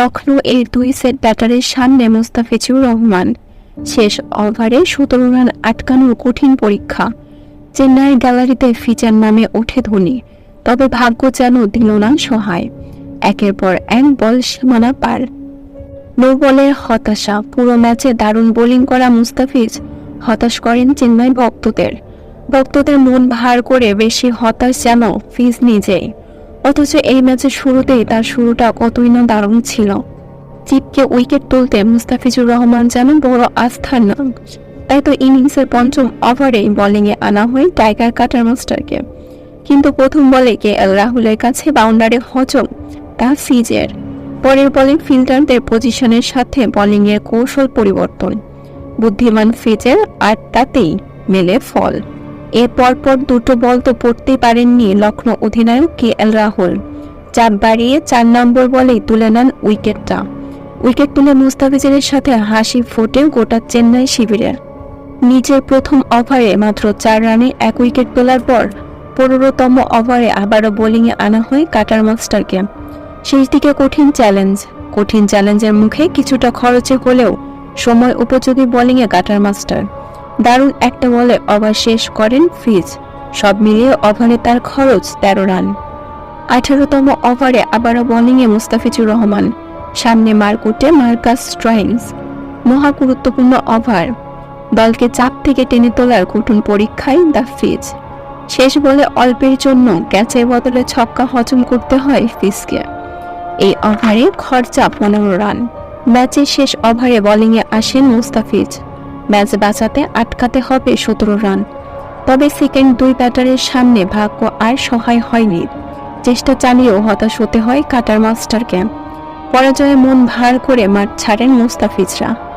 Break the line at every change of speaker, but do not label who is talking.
লখনৌ এর দুই সেট ব্যাটারের সামনে মুস্তাফিজুর রহমান। শেষ ওভারে সতেরো রান আটকানোর কঠিন পরীক্ষা। চেন্নাইয়ের গ্যালারিতে ফিচার নামে ওঠে ধোনি, তবে ভাগ্য যেন দিল না সহায়। একের পর এক বল সীমানা পার। নো বলের হতাশা, পুরো ম্যাচে দারুণ বোলিং করা মুস্তাফিজ হতাশ করেন চেন্নাই ভক্তদের। ভক্তদের মন ভার করে বেশি হতাশ যেন ফিজ নিজেই। অথচ এই ম্যাচের শুরুতেই তার শুরুটা কতই না দারুণ ছিল। চিপকে উইকেট তুলতে মুস্তাফিজুর রহমান যেন বড় আস্থার নাম তাই তো ইনিংসের পঞ্চম ওভারে বোলিংয়ে আনা হয় টাইগার কাটার মাস্টারকে। কিন্তু প্রথম বলে কে এল রাহুলের কাছে বাউন্ডারি হজম? তা ফিজের পরের বলে ফিল্ডারদের পজিশনের সাথে বোলিংয়ের কৌশল পরিবর্তন। বুদ্ধিমান ফিজের আর তাতেই মেলে ফল। এর পরপর দুটো বল তো পড়তেই পারেননি লখনৌ অধিনায়ক কে এল রাহুল। চাপ বাড়িয়ে চার নম্বর বলেই তুলে নেন উইকেটটা। উইকেট তুলে মুস্তাফিজের সাথে হাসি ফোটে গোটা চেন্নাই শিবিরের। নিজের প্রথম ওভারে মাত্র চার রানে এক উইকেট তোলার পর পনেরোতম ওভারে আবারও বোলিংয়ে আনা হয় কাটার মাস্টারকে। শেষ দিকে কঠিন চ্যালেঞ্জ। কঠিন চ্যালেঞ্জের মুখে কিছুটা খরচে হলেও সময় উপযোগী বোলিংয়ে কাটার মাস্টার। দারুণ একটা বলে ওভার শেষ করেন ফিজ। সব মিলিয়ে ওভারে তার খরচ তেরো রান। আঠারোতম ওভারে আবারও বোলিংয়ে মুস্তাফিজুর রহমান। সামনে মারকুটে মার্কাস স্ট্রাইংস মহা গুরুত্বপূর্ণ ওভার। দলকে চাপ থেকে টেনে তোলার কঠিন পরীক্ষায় দ্য ফিজ। শেষ বলে অল্পের জন্য ক্যাচের বদলে ছক্কা হজম করতে হয় ফিজকে। এই ওভারে খরচা পনেরো রান। ম্যাচের শেষ ওভারে বোলিংয়ে আসেন মুস্তাফিজ। ম্যাচ বাঁচাতে আটকাতে হবে সতেরো রান। তবে সেকেন্ড দুই ব্যাটারের সামনে ভাগ্য আর সহায় হয়নি। চেষ্টা চালিয়েও হতাশ হতে হয় কাটার মাস্টারকে। পরাজয়ে মন ভার করে মাঠ ছাড়েন মুস্তাফিজরা।